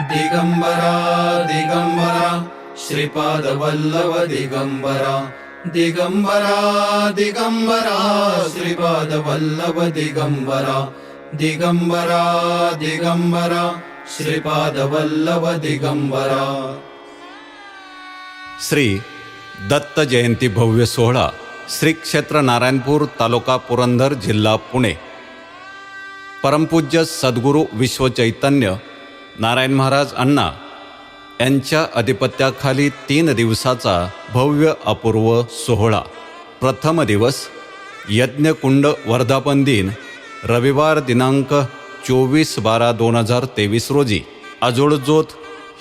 दिगंबरा दिगंबरा श्रीपाद वल्लभ दिगंबरा। दिगंबरा दिगंबरा श्रीपाद वल्लव दिगंबरा। दिगंबरा दिगंबरा श्रीपाद वल्लव दिगंबरा। श्री दत्त जयंती भव्य सोहळा श्री क्षेत्र नारायणपूर तालुका पुरंदर जिल्हा पुणे. परमपूज्य सद्गुरू विश्वचैतन्य नारायण महाराज अण्णा यांच्या अधिपत्याखाली तीन दिवसाचा भव्य अपूर्व सोहळा. प्रथम दिवस यज्ञकुंड वर्धापन दिन रविवार दिनांक चोवीस बारा दोन हजार तेवीस रोजी. अजोडजोत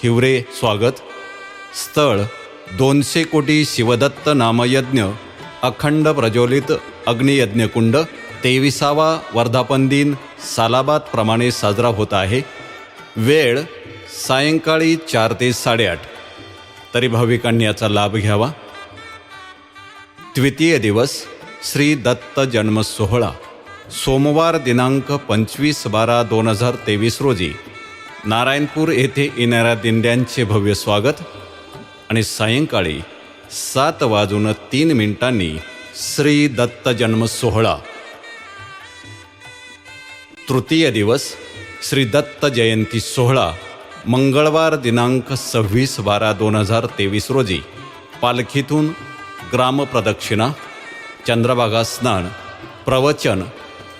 हिवरे स्वागत. स्थळ दोनशे कोटी शिवदत्त नामयज्ञ अखंड प्रज्वलित अग्नियज्ञकुंड तेविसावा वर्धापन दिन सालाबादप्रमाणे साजरा होत आहे. वेळ सायंकाळी चार ते साडेआठ. तरी भाविकांनी याचा लाभ घ्यावा. द्वितीय दिवस श्री दत्त जन्म सोहळा. सोमवार दिनांक पंचवीस बारा दोन हजार तेवीस रोजी. नारायणपूर येथे येणाऱ्या दिंड्यांचे भव्य स्वागत आणि सायंकाळी सात वाजून तीन मिनिटांनी श्री दत्त जन्म सोहळा. तृतीय दिवस श्री दत्त जयंती सोहळा मंगळवार दिनांक सव्वीस बारा दोन हजार तेवीस रोजी. पालखीतून ग्रामप्रदक्षिणा चंद्रभागा स्नान प्रवचन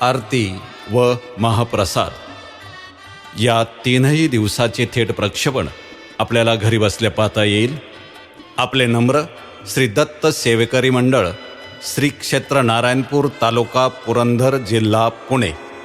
आरती व महाप्रसाद. या तीनही दिवसाचे थेट प्रक्षेपण आपल्याला घरी बसल्या पाहता येईल. आपले नम्र श्री दत्त सेवेकरी मंडळ श्री क्षेत्र नारायणपूर तालुका पुरंदर जिल्हा पुणे.